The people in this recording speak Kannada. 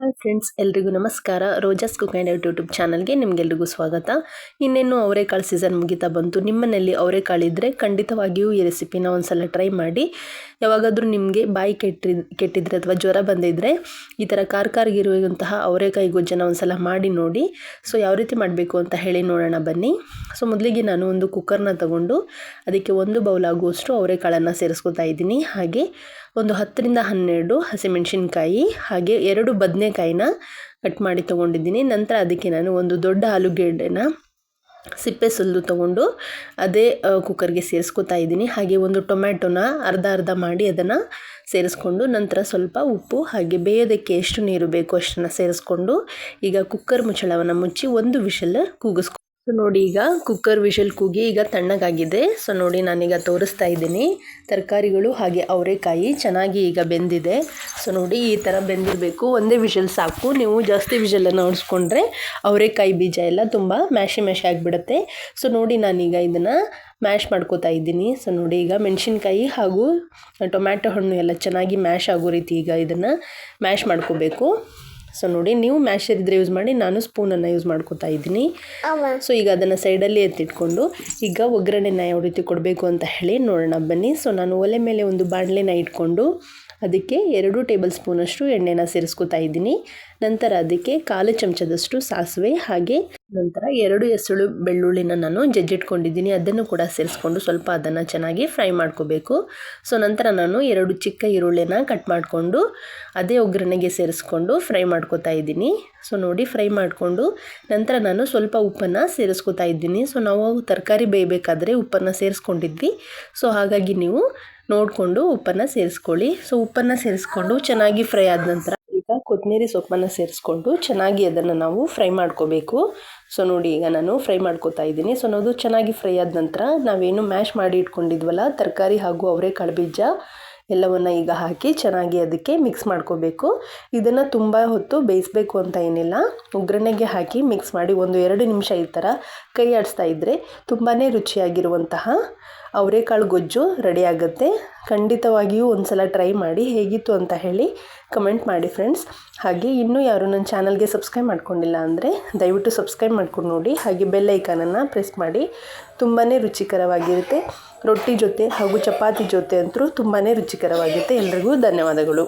ಹಾಯ್ ಫ್ರೆಂಡ್ಸ್, ಎಲ್ರಿಗೂ ನಮಸ್ಕಾರ. ರೋಜಾಸ್ ಕುಕ್ ಆ್ಯಂಡ್ ಯೂಟ್ಯೂಬ್ ಚಾನಲ್ಗೆ ನಿಮಗೆಲ್ರಿಗೂ ಸ್ವಾಗತ. ಇನ್ನೇನು ಅವರೆಕಾಳು ಸೀಸನ್ ಮುಗಿತಾ ಬಂತು ನಿಮ್ಮನೆಯಲ್ಲಿ ಇದ್ದರೆ ಖಂಡಿತವಾಗಿಯೂ ಈ ರೆಸಿಪಿನ ಒಂದ್ಸಲ ಟ್ರೈ ಮಾಡಿ. ಯಾವಾಗಾದರೂ ನಿಮಗೆ ಬಾಯಿ ಕೆಟ್ಟಿ ಕೆಟ್ಟಿದ್ರೆ ಅಥವಾ ಜ್ವರ ಬಂದಿದ್ದರೆ ಈ ಥರ ಕಾರ್ ಕಾರ್ಗಿರುವಂತಹ ಅವರೆಕಾಯಿ ಗೊಜ್ಜನ ಒಂದ್ಸಲ ಮಾಡಿ ನೋಡಿ. ಸೊ ಯಾವ ರೀತಿ ಮಾಡಬೇಕು ಅಂತ ಹೇಳಿ ನೋಡೋಣ ಬನ್ನಿ. ಸೊ ಮೊದಲಿಗೆ ನಾನು ಒಂದು ಕುಕ್ಕರ್ನ ತಗೊಂಡು ಅದಕ್ಕೆ ಒಂದು ಬೌಲ್ ಆಗುವಷ್ಟು ಅವರೆಕಾಳನ್ನು ಸೇರಿಸ್ಕೊತಾ ಇದ್ದೀನಿ. ಹಾಗೆ ಒಂದು ಹತ್ತರಿಂದ ಹನ್ನೆರಡು ಹಸಿಮೆಣಸಿನ್ಕಾಯಿ, ಹಾಗೆ ಎರಡು ಬದನೆಕಾಯಿನ ಕಟ್ ಮಾಡಿ ತೊಗೊಂಡಿದ್ದೀನಿ. ನಂತರ ಅದಕ್ಕೆ ನಾನು ಒಂದು ದೊಡ್ಡ ಆಲೂಗೆಡ್ಡೆನ ಸಿಪ್ಪೆ ಸುಲಿದು ತೊಗೊಂಡು ಅದೇ ಕುಕ್ಕರ್ಗೆ ಸೇರಿಸ್ಕೊತಾ ಇದ್ದೀನಿ. ಹಾಗೆ ಒಂದು ಟೊಮ್ಯಾಟೊನ ಅರ್ಧ ಅರ್ಧ ಮಾಡಿ ಅದನ್ನು ಸೇರಿಸ್ಕೊಂಡು ನಂತರ ಸ್ವಲ್ಪ ಉಪ್ಪು, ಹಾಗೆ ಬೇಯೋದಕ್ಕೆ ಎಷ್ಟು ನೀರು ಬೇಕು ಅಷ್ಟನ್ನು ಸೇರಿಸ್ಕೊಂಡು ಈಗ ಕುಕ್ಕರ್ ಮುಚ್ಚಳವನ್ನು ಮುಚ್ಚಿ ಒಂದು ವಿಷಲ್ ಕೂಗಿಸ್ಕೊ ಸೊ ನೋಡಿ ಈಗ ಕುಕ್ಕರ್ ವಿಷಲ್ ಕೂಗಿ ಈಗ ತಣ್ಣಗಾಗಿದೆ. ಸೊ ನೋಡಿ ನಾನೀಗ ತೋರಿಸ್ತಾ ಇದ್ದೀನಿ. ತರಕಾರಿಗಳು ಹಾಗೆ ಅವರೆಕಾಯಿ ಚೆನ್ನಾಗಿ ಈಗ ಬೆಂದಿದೆ. ಸೊ ನೋಡಿ ಈ ಥರ ಬೆಂದಿರಬೇಕು. ಒಂದೇ ವಿಷಲ್ ಸಾಕು. ನೀವು ಜಾಸ್ತಿ ವಿಷಲನ್ನು ಓಡಿಸ್ಕೊಂಡ್ರೆ ಅವರೆಕಾಯಿ ಬೀಜ ಎಲ್ಲ ತುಂಬ ಮ್ಯಾಶಿ ಮ್ಯಾಶಿ ಆಗಿಬಿಡುತ್ತೆ. ಸೊ ನೋಡಿ ನಾನೀಗ ಇದನ್ನು ಮ್ಯಾಶ್ ಮಾಡ್ಕೋತಾ ಇದ್ದೀನಿ. ಸೊ ನೋಡಿ ಈಗ ಮೆಣಸಿನ್ಕಾಯಿ ಹಾಗೂ ಟೊಮ್ಯಾಟೊ ಹಣ್ಣು ಎಲ್ಲ ಚೆನ್ನಾಗಿ ಮ್ಯಾಶ್ ಆಗೋ ರೀತಿ ಈಗ ಇದನ್ನು ಮ್ಯಾಶ್ ಮಾಡ್ಕೋಬೇಕು. ಸೊ ನೋಡಿ ನೀವು ಮ್ಯಾಶರ್ ಇದ್ರೆ ಯೂಸ್ ಮಾಡಿ ನಾನು ಸ್ಪೂನನ್ನು ಯೂಸ್ ಮಾಡ್ಕೋತಾ ಇದ್ದೀನಿ. ಸೊ ಈಗ ಅದನ್ನು ಸೈಡಲ್ಲಿ ಎತ್ತಿಟ್ಕೊಂಡು ಈಗ ಒಗ್ಗರಣೆನ ಯಾವ ರೀತಿ ಕೊಡಬೇಕು ಅಂತ ಹೇಳಿ ನೋಡೋಣ ಬನ್ನಿ. ಸೊ ನಾನು ಒಲೆ ಮೇಲೆ ಒಂದು ಬಾಣಲೆನ ಇಟ್ಕೊಂಡು ಅದಕ್ಕೆ ಎರಡು ಟೇಬಲ್ ಸ್ಪೂನಷ್ಟು ಎಣ್ಣೆನ ಸೇರಿಸ್ಕೊತಾ ಇದ್ದೀನಿ. ನಂತರ ಅದಕ್ಕೆ ಕಾಲು ಚಮಚದಷ್ಟು ಸಾಸಿವೆ ಹಾಗೆ ನಂತರ ಎರಡು ಎಸಳು ಬೆಳ್ಳುಳ್ಳಿನ ನಾನು ಜಜ್ಜಿಟ್ಕೊಂಡಿದ್ದೀನಿ. ಅದನ್ನು ಕೂಡ ಸೇರಿಸ್ಕೊಂಡು ಸ್ವಲ್ಪ ಅದನ್ನು ಚೆನ್ನಾಗಿ ಫ್ರೈ ಮಾಡ್ಕೋಬೇಕು. ಸೊ ನಂತರ ನಾನು ಎರಡು ಚಿಕ್ಕ ಈರುಳ್ಳಿನ ಕಟ್ ಮಾಡಿಕೊಂಡು ಅದೇ ಒಗ್ಗರಣೆಗೆ ಸೇರಿಸ್ಕೊಂಡು ಫ್ರೈ ಮಾಡ್ಕೋತಾ ಇದ್ದೀನಿ. ಸೊ ನೋಡಿ ಫ್ರೈ ಮಾಡಿಕೊಂಡು ನಂತರ ನಾನು ಸ್ವಲ್ಪ ಉಪ್ಪನ್ನು ಸೇರಿಸ್ಕೊತಾ ಇದ್ದೀನಿ. ಸೊ ನಾವು ತರಕಾರಿ ಬೇಯಬೇಕಾದ್ರೆ ಉಪ್ಪನ್ನು ಸೇರಿಸ್ಕೊಂಡಿದ್ವಿ. ಸೊ ಹಾಗಾಗಿ ನೀವು ನೋಡಿಕೊಂಡು ಉಪ್ಪನ್ನು ಸೇರಿಸ್ಕೊಳ್ಳಿ. ಸೊ ಉಪ್ಪನ್ನು ಸೇರಿಸ್ಕೊಂಡು ಚೆನ್ನಾಗಿ ಫ್ರೈ ಆದ ನಂತರ ಕೊತ್ತಂಬರಿ ಸೊಪ್ಪನ್ನು ಸೇರಿಸ್ಕೊಂಡು ಚೆನ್ನಾಗಿ ಅದನ್ನು ನಾವು ಫ್ರೈ ಮಾಡ್ಕೋಬೇಕು. ಸೊ ನೋಡಿ, ಈಗ ನಾನು ಫ್ರೈ ಮಾಡ್ಕೋತಾ ಇದ್ದೀನಿ. ಸೊ ಅದು ಚೆನ್ನಾಗಿ ಫ್ರೈ ಆದ ನಂತರ ನಾವೇನು ಮ್ಯಾಶ್ ಮಾಡಿ ಇಟ್ಕೊಂಡಿದ್ವಲ್ಲ, ತರಕಾರಿ ಹಾಗೂ ಅವರೆಕಾಳು ಬೀಜ ಎಲ್ಲವನ್ನು ಈಗ ಹಾಕಿ ಚೆನ್ನಾಗಿ ಅದಕ್ಕೆ ಮಿಕ್ಸ್ ಮಾಡ್ಕೋಬೇಕು. ಇದನ್ನು ತುಂಬ ಹೊತ್ತು ಬೇಯಿಸಬೇಕು ಅಂತ ಏನಿಲ್ಲ. ಒಗ್ಗರಣೆಗೆ ಹಾಕಿ ಮಿಕ್ಸ್ ಮಾಡಿ ಒಂದು ಎರಡು ನಿಮಿಷ ಈ ಥರ ಕೈ ಆಡಿಸ್ತಾ ಇದ್ದರೆ ತುಂಬಾ ರುಚಿಯಾಗಿರುವಂತಹ ಅವರೆಕಾಳು ಗೊಜ್ಜು ರೆಡಿ ಆಗುತ್ತೆ. ಖಂಡಿತವಾಗಿಯೂ ಒಂದು ಸಲ ಟ್ರೈ ಮಾಡಿ ಹೇಗಿತ್ತು ಅಂತ ಹೇಳಿ ಕಮೆಂಟ್ ಮಾಡಿ ಫ್ರೆಂಡ್ಸ್ ಹಾಗೆ ಇನ್ನೂ ಯಾರು ನನ್ನ ಚಾನಲ್ಗೆ ಸಬ್ಸ್ಕ್ರೈಬ್ ಮಾಡ್ಕೊಂಡಿಲ್ಲ ಅಂದರೆ ದಯವಿಟ್ಟು ಸಬ್ಸ್ಕ್ರೈಬ್ ಮಾಡ್ಕೊಂಡು ನೋಡಿ. ಹಾಗೆ ಬೆಲ್ ಐಕಾನನ್ನು ಪ್ರೆಸ್ ಮಾಡಿ. ತುಂಬಾ ರುಚಿಕರವಾಗಿರುತ್ತೆ. ರೊಟ್ಟಿ ಜೊತೆ ಹಾಗೂ ಚಪಾತಿ ಜೊತೆ ಅಂತೂ ತುಂಬಾ ರುಚಿಕರವಾಗಿರುತ್ತೆ. ಎಲ್ರಿಗೂ ಧನ್ಯವಾದಗಳು.